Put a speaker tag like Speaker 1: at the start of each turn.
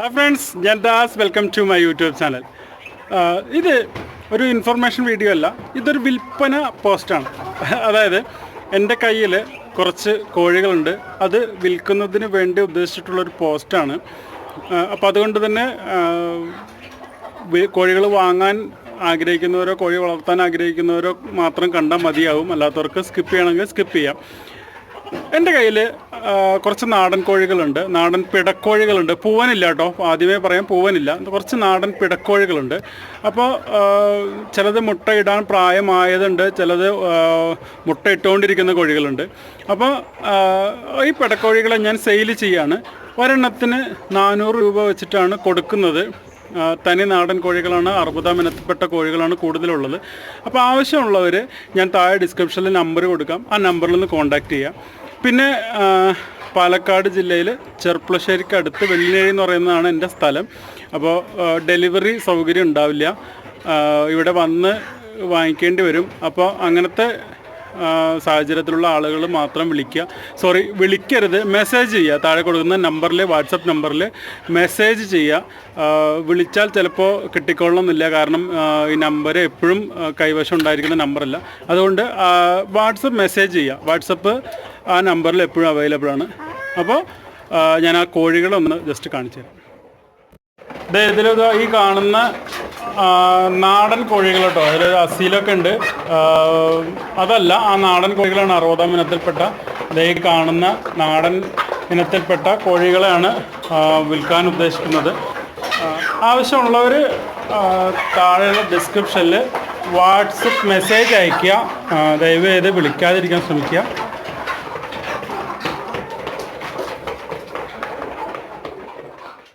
Speaker 1: Hi friends ഞാൻ Das. Welcome to my YouTube channel ഇത് ഒരു ഇൻഫർമേഷൻ വീഡിയോ അല്ല. ഇതൊരു വിൽപ്പന പോസ്റ്റാണ് അതായത് എന്റെ കയ്യിൽ കുറച്ച് കോഴികളുണ്ട്. അത് വിൽക്കുന്നതിന് വേണ്ടി ഉദ്ദേശിച്ചിട്ടുള്ളൊരു പോസ്റ്റാണ് അപ്പോൾ അതുകൊണ്ട് തന്നെ കോഴികൾ വാങ്ങാൻ ആഗ്രഹിക്കുന്നവരോ കോഴി വളർത്താൻ ആഗ്രഹിക്കുന്നവരോ മാത്രം കണ്ടാൽ മതിയാവും. അല്ലാത്തവർക്ക് സ്കിപ്പ് ചെയ്യണമെങ്കിൽ സ്കിപ്പ് ചെയ്യാം. എന്റെ കയ്യിൽ കുറച്ച് നാടൻ കോഴികളുണ്ട്. നാടൻ പിടക്കോഴികളുണ്ട്. പൂവനില്ല കേട്ടോ. ആദ്യമേ പറയാം പൂവനില്ല. കുറച്ച് നാടൻ പിടക്കോഴികളുണ്ട്. അപ്പോൾ ചിലത് മുട്ടയിടാൻ പ്രായമായതുണ്ട്. ചിലത് മുട്ടയിട്ടുകൊണ്ടിരിക്കുന്ന കോഴികളുണ്ട്. അപ്പോൾ ഈ പിടക്കോഴികളെ ഞാൻ സെയിൽ ചെയ്യാണ്. ഒരെണ്ണത്തിന് നാനൂറ് രൂപ വെച്ചിട്ടാണ് കൊടുക്കുന്നത്. തനി നാടൻ കോഴികളാണ് അറുപതാം ഇനത്തിൽപ്പെട്ട കോഴികളാണ് കൂടുതലുള്ളത്. അപ്പോൾ ആവശ്യമുള്ളവർ ഞാൻ താഴെ ഡിസ്ക്രിപ്ഷനിൽ നമ്പർ കൊടുക്കാം. ആ നമ്പറിൽ നിന്ന് കോൺടാക്റ്റ് ചെയ്യാം. പിന്നെ പാലക്കാട് ജില്ലയിൽ ചെർപ്പുളശ്ശേരിക്ക് അടുത്ത് വെള്ളിനേഴി എന്ന് പറയുന്നതാണ് എന്റെ സ്ഥലം. അപ്പോൾ ഡെലിവറി സൗകര്യം ഉണ്ടാവില്ല. ഇവിടെ വന്ന് വാങ്ങിക്കേണ്ടി വരും. അപ്പോൾ അങ്ങനത്തെ സാഹചര്യത്തിലുള്ള ആളുകൾ മാത്രം വിളിക്കുക. സോറി വിളിക്കരുത്. മെസ്സേജ് ചെയ്യുക. താഴെ കൊടുക്കുന്ന നമ്പറിൽ വാട്സപ്പ് നമ്പറിൽ മെസ്സേജ് ചെയ്യുക. വിളിച്ചാൽ ചിലപ്പോൾ കിട്ടിക്കൊള്ളണമെന്നില്ല. കാരണം ഈ നമ്പർ എപ്പോഴും കൈവശം ഉണ്ടായിരിക്കുന്ന നമ്പറല്ല അതുകൊണ്ട് വാട്സപ്പ് മെസ്സേജ് ചെയ്യുക. വാട്സപ്പ് ആ നമ്പറിൽ എപ്പോഴും അവൈലബിൾ ആണ്. അപ്പോൾ ഞാൻ ആ കോഴികളൊന്ന് ജസ്റ്റ് കാണിച്ചു തരാം ഇതിലൊരു ഈ കാണുന്ന നാടൻ കോഴികൾ കേട്ടോ. അതിൽ അസീലൊക്കെ ഉണ്ട്. അതല്ല ആ നാടൻ കോഴികളാണ് അറുപതാം ഇനത്തിൽപ്പെട്ട. ദേ കാണുന്ന നാടൻ ഇനത്തിൽപ്പെട്ട കോഴികളെയാണ് വിൽക്കാൻ ഉദ്ദേശിക്കുന്നത്. ആവശ്യമുള്ളവർ താഴെയുള്ള ഡിസ്ക്രിപ്ഷനിൽ വാട്സപ്പ് മെസ്സേജ് അയയ്ക്കുക. ദയവ് ചെയ്ത് വിളിക്കാതിരിക്കാൻ ശ്രമിക്കുക.